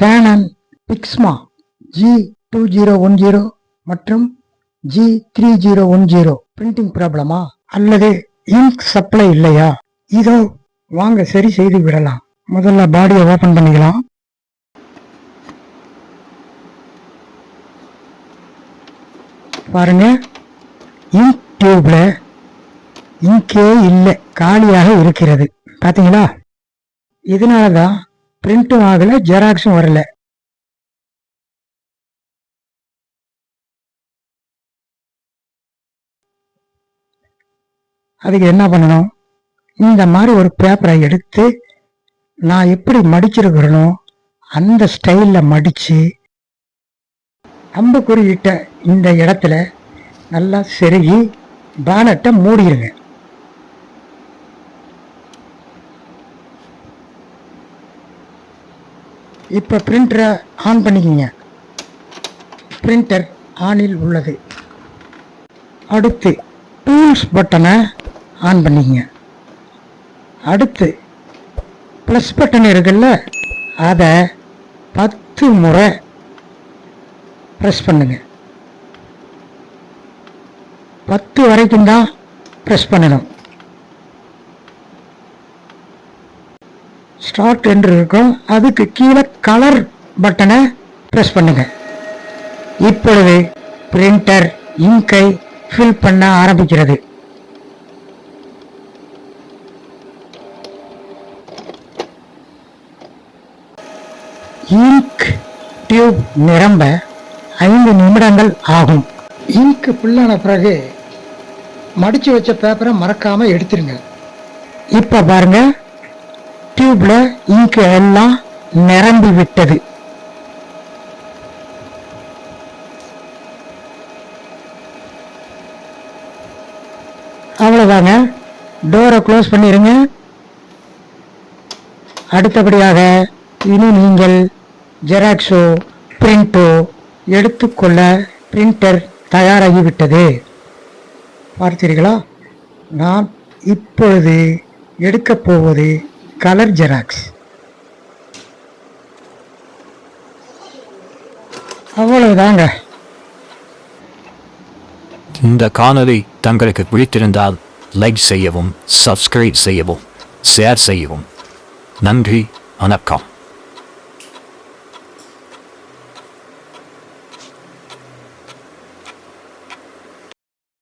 Canon Pixma G two zero one zero மற்றும் G three zero one zero printing ப்ராப்ளமா அல்லது ink supply இல்லையா? இதோ வாங்க சரி செய்து விடலாம். முதல்ல பாடியை ஓபன் பண்ணிக்கலாம். பாருங்க இங்க் டியூப்ல இங்கே இல்லை காலியாக இருக்கிறது. பார்த்தீங்களா இதனால தான் பிரிண்ட்டும் ஆகல ஜெராக்ஸும் வரல. அதுக்கு என்ன பண்ணணும்? இந்த மாதிரி ஒரு பேப்பரை எடுத்து நான் எப்படி மடிச்சிருக்கிறனோ அந்த ஸ்டைலில் மடித்து அம்புக்குறியிட்ட இந்த இடத்துல நல்லா செருகி பேனட்டை மூடிடுங்க இப்போ பிரிண்டரை ஆன் பண்ணிக்கிங்க. பிரிண்டர் ஆனில் உள்ளது. அடுத்து டூல்ஸ் பட்டனை ஆன் பண்ணிக்கங்க. அடுத்து ப்ளஸ் பட்டன் இருக்குல்ல அதை பத்து முறை ப்ரெஸ் பண்ணுங்க. பத்து வரைக்கும் தான் ப்ரெஸ் பண்ணணும். ஸ்டார்ட் என்று இருக்கும். அதுக்கு கீழே கலர் பட்டனை ப்ரெஸ் பண்ணுங்க. இப்பொழுது பிரிண்டர் இங்கை ஃபில் பண்ண ஆரம்பிக்கிறது. இங்க் டியூப் நிரம்ப ஐந்து நிமிடங்கள் ஆகும். இங்க் ஃபுல்லான பிறகு மடிச்சு வச்ச பேப்பரை மறக்காம எடுத்துருங்க. இப்ப பாருங்க. டியூப்ல இங்கு எல்லாம் நிரம்பி விட்டது. அவ்வளவுதாங்க. டோரை க்ளோஸ் பண்ணிருங்க. அடுத்தபடியாக இனி நீங்கள் ஜெராக்ஸோ பிரிண்டோ எடுத்துக்கொள்ள பிரிண்டர் தயாராகிவிட்டது. பார்த்தீர்களா? நான் இப்பொழுது எடுக்கப் போவது கலர் ஜெராக்ஸ். அவ்வளவுதாங்க. இந்த காணொலி தங்களுக்கு பிடித்திருந்தால் லைக் செய்யவும் சப்ஸ்கிரைப் செய்யவும் ஷேர் செய்யவும். நன்றி வணக்கம்.